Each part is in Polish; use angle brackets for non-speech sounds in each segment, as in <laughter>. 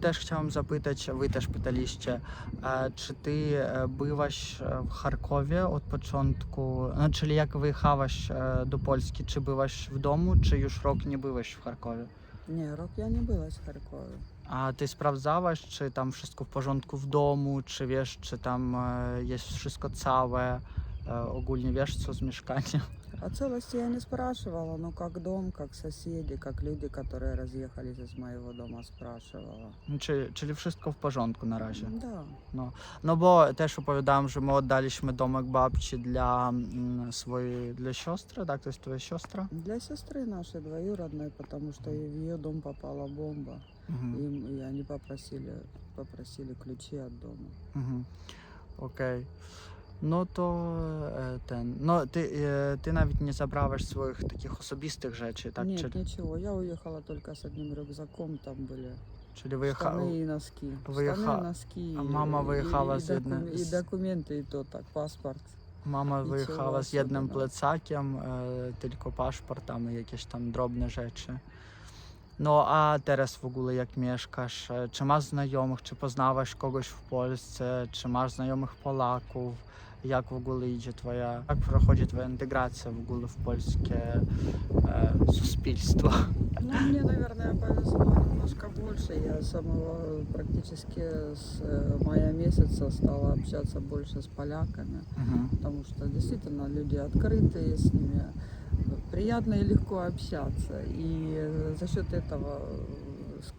Też chciałam zapytać, wy też pytaliście, e, czy ty e, bywasz e, w Charkowie od początku, no, czyli jak wyjechałaś do Polski, czy byłaś w domu, czy już rok nie byłaś w Charkowie? Nie, rok ja nie byłaś w Charkowie. A ty sprawdzałaś, czy tam wszystko w porządku w domu, czy wiesz, czy tam jest wszystko całe, ogólnie wiesz co z mieszkaniem? О целости я не спрашивала, но как дом, как соседи, как люди, которые разъехались из моего дома, спрашивала. Ну, Чи, чи wszystko в porządku на разі? Да. Ну, ну бо теж оповідаємо, що ми віддалішми домик бабчі для м, своєї для сестри, так? Тобто твоя сестра? Для сестры нашей двоюродной, потому что в ее дом попала бомба. Угу. Им, и они попросили, попросили ключи от дома. Угу. Окей. No to e, ten. No ty, e, ty nawet nie zabrałaś swoich takich osobistych rzeczy, tak? Нет, Czyli, ничего, я уехала только с одним рюкзаком, там были czyli wyjecha... штаны и носки. выеха- Штаны, носки. а мама и- выехала и, с одной- докум- И с- документы, и то так, паспорт. Mama Нічого wyjechała z jednym особенного. plecakiem, e, tylko paszportami, jakieś tam drobne rzeczy. No a teraz w ogóle jak mieszkasz? E, Czy masz znajomych, czy poznałaś kogoś w Polsce, czy masz znajomych Polaków? Jak w ogóle idzie twoja, jak prochodzi twoja integracja w ogóle w polskie e, суспільство? Ну, мне, наверное, повезло немножко больше. Я с самого практически с э, мая месяца стала общаться больше с поляками, Mhm. потому что действительно люди открытые, с ними приятно и легко общаться. И э, за счет этого э, с-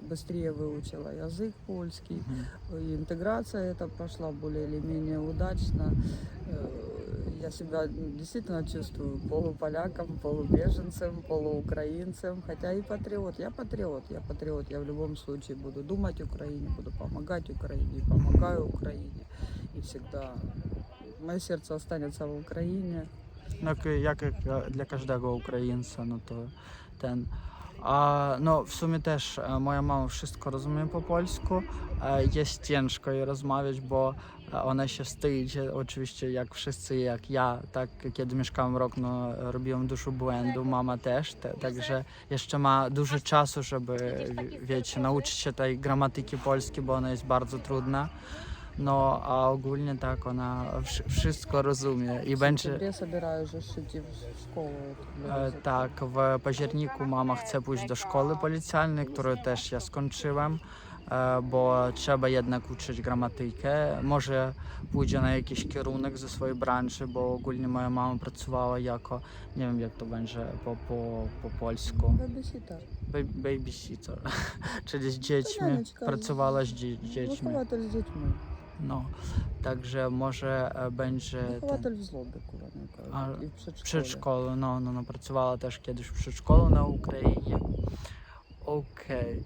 быстрее выучила язык польский. Mhm. И интеграция эта прошла более или менее удачно. Э, Я себя действительно чувствую полуполяком, полубеженцем, полуукраинцем, хотя и патриот. Я патриот, я патриот. Я в любом случае буду думать Украине, буду помогать Украине, и помогаю Украине. И всегда мое сердце останется в Украине. No, jak, jak jak dla każdego Ukraińca, no to ten. A, no w sumie też e, moja mama wszystko rozumie po polsku. E, Jest ciężko jej rozmawiać, bo e, ona się wstydzi, oczywiście jak wszyscy, jak ja, tak kiedy mieszkałem rok, no robiłem dużo błędu, mama też, te, także jeszcze ma dużo czasu, żeby, wie- wiecie, nauczyć się tej gramatyki polskiej, bo ona jest bardzo trudna. No, a ogólnie tak, ona wsz- wszystko rozumie i В będzie... сентябре собираюсь же идти в школу. эту для E, языка. Tak, w październiku mama chce pójść do szkoły policjalnej, którą też ja skończyłem, e, bo trzeba jednak uczyć gramatykę. Może pójdzie na jakiś kierunek ze swojej branży, bo ogólnie moja mama pracowała jako, nie wiem jak to będzie po, po, po polsku, Бэбиситер. ba- babysitter, <laughs> czyli z dziećmi, Panienka, pracowała z dzie- dziećmi. Wychowatel z dziećmi. No, także może e, będzie ten, Wychowatel w Zlobieku. A, I w przedszkolu. Przedszkolu, no, no, no, pracowała też kiedyś w przedszkolu na Ukrainie. Okej.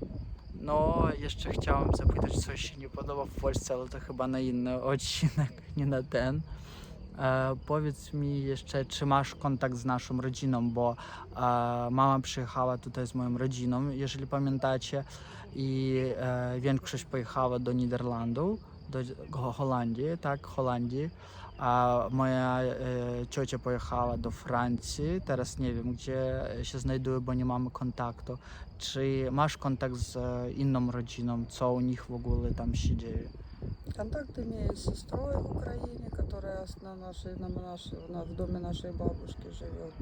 No, jeszcze chciałem zapytać, co się nie podoba w Polsce, ale to chyba na inny odcinek, <laughs> nie na ten. E, powiedz mi jeszcze, czy masz kontakt z naszą rodziną, bo e, mama przyjechała tutaj z moją rodziną, jeżeli pamiętacie, i e, większość pojechała do Niderlandów, до Голландії, так, Голландії. А моя е, чоча поїхала до Франції. Зараз не вім, де ще знайду, бо не маю контакту. Чи маєш контакт з е, іншим родином? Що у них вогули там ще діє? Контакт имею с сестрой в Украине, которая на нашей, на нашей, на, в доме нашей бабушки живет.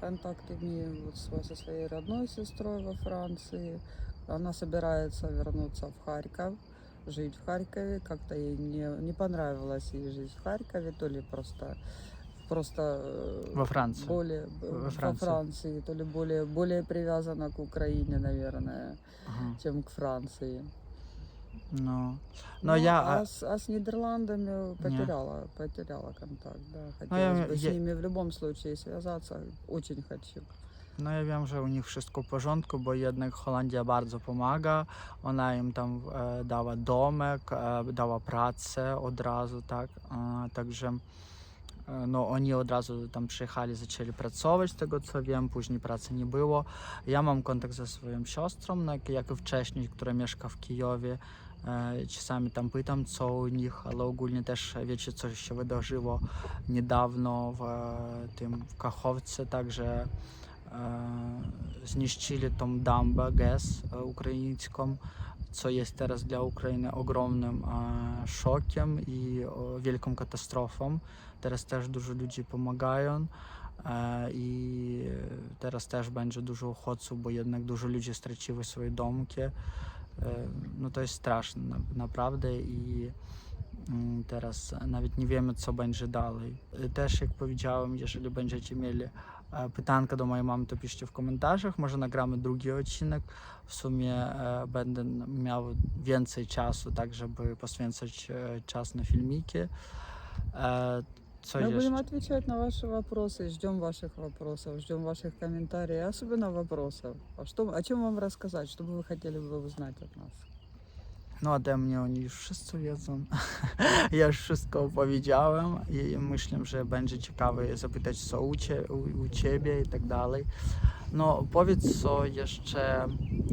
Контакт имею вот со своей родной сестрой во Франции. Она собирается вернуться в Харьков. Жить в Харькове. Как-то ей не, не понравилось ей жить в Харькове, то ли просто просто э, Во Франции. более Во во Франции. Франции, то ли более более привязана к Украине, наверное, Ага. чем к Франции. Ну, Ну, ну я а, а, с, а с Нидерландами потеряла, потеряла контакт, да. Ну, я- Хотелось бы я- с ними в любом случае связаться, очень хочу. No ja wiem, że u nich wszystko w porządku, bo jednak Holandia bardzo pomaga. Ona im tam e, dała domek, e, dała pracę od razu, tak. E, także e, no, oni od razu tam przyjechali, zaczęli pracować, z tego co wiem, później pracy nie było. Ja mam kontakt ze swoją siostrą, no, jak, i wcześniej, która mieszka w Kijowie. E, Czasami tam pytam, co u nich, ale ogólnie też wiecie, co się wydarzyło niedawno w e, tym w Kachowce, także zniszczyli tą dambę GES e, ukraińską co jest teraz dla Ukrainy ogromnym e, szokiem i wielką katastrofą. Teraz też dużo ludzi pomagają. E, I teraz też będzie dużo uchodźców, bo jednak dużo ludzi straciło swoje domki. E, No to jest straszne na- naprawdę i mm, teraz nawet nie wiemy, co będzie dalej. E, Też jak powiedziałem, jeżeli będziecie mieli e, pytanka do mojej mamy, to piszcie w komentarzach. Może nagramy drugi odcinek. W sumie e, będę miał więcej czasu, tak żeby poświęcać e, czas na filmiki. E, Co Мы jeszcze? будем отвечать на ваши вопросы, ждем ваших вопросов, ждем ваших комментариев, особенно вопросов. А что, о чем вам рассказать, что бы вы хотели бы узнать от нас? No ode mnie oni już wszyscy wiedzą. <laughs> ja już wszystko powiedziałem i myślę, że będzie ciekawe zapytać co u, cie, u, u ciebie i tak dalej. No powiedz co jeszcze...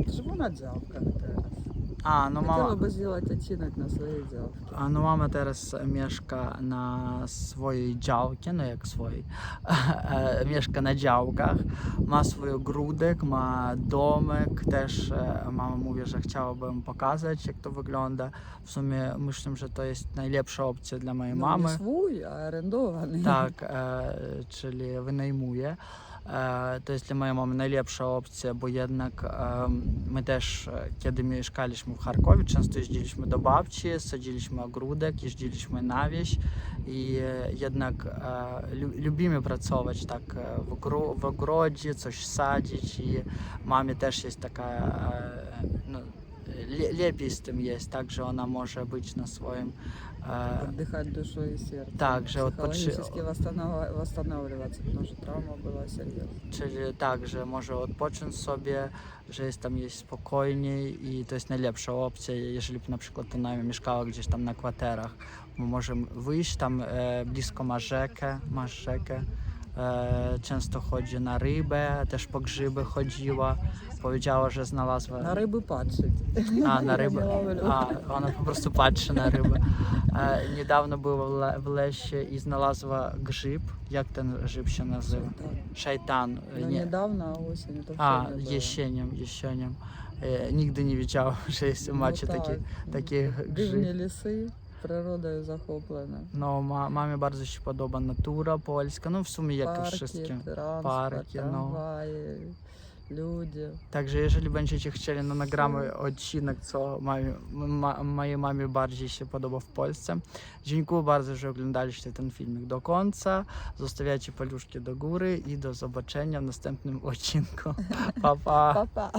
Złona działka teraz. A, no Хотела mama, бы сделать odcinek na swojej działce. a, no mama teraz mieszka na swojej działce, no jak swojej, <laughs> e, mieszka na działkach, ma swój ogródek, ma domek, też e, mama mówi, że chciałabym pokazać jak to wygląda. W sumie myślę, że to jest najlepsza opcja dla mojej Ну, mamy. не swój, a arendowany. Tak, e, <laughs> czyli wynajmuję. E, to dla mojej mamy najlepsza opcja, bo jednak e, my też, e, kiedy mieszkaliśmy w Charkowie, często jeździliśmy do babci, sadziliśmy ogródek, jeździliśmy na wieś i jednak lu- lubimy pracować tak w, ogro- w ogrodzie, coś sadzić i mamie też jest taka, no, le- lepiej z tym jest, tak, że ona może być na swoim e, Отдыхать душой и сердцем. Так, że odpoczy- Психологически восстанова- восстанавливаться, потому что травма была серьезная. Czyli tak, że może odpocząć sobie, że jest tam jest spokojniej i to jest najlepsza opcja, jeżeli na przykład ona mieszkała gdzieś tam na kwaterach. Bo możemy wyjść tam e, blisko ma rzekę, masz rzekę. Е, często ходжу на rybę, теж по grzyby chodziła. Powiedziała, że знала на риби, patrzeć. А на <laughs> риби A, ona po prostu patrzy na. Недавно був в Лесі і знайшла гриб. Як ти гриб ще назив? Шайтан. Ну, недавно, осінь. А, єщеням, єщеням. Е, нігде не відчав, що <laughs> є ну матчі такі, такі. Дивні ліси. ліси, природою захоплена. No, ma, mamie bardzo się podoba natura polska, no w sumie jak i Парки, wszystkim. транспорт, Парки, no. трамваї, люди. Także jeżeli będziecie chcieli, no nagramy odcinek, co mamie, ma, mojej mamie bardziej się podoba w Polsce. Dziękuję bardzo, że oglądaliście ten filmik do końca. Zostawiajcie paluszki do góry i do zobaczenia w następnym <laughs> odcinku. Pa, pa! Па-па!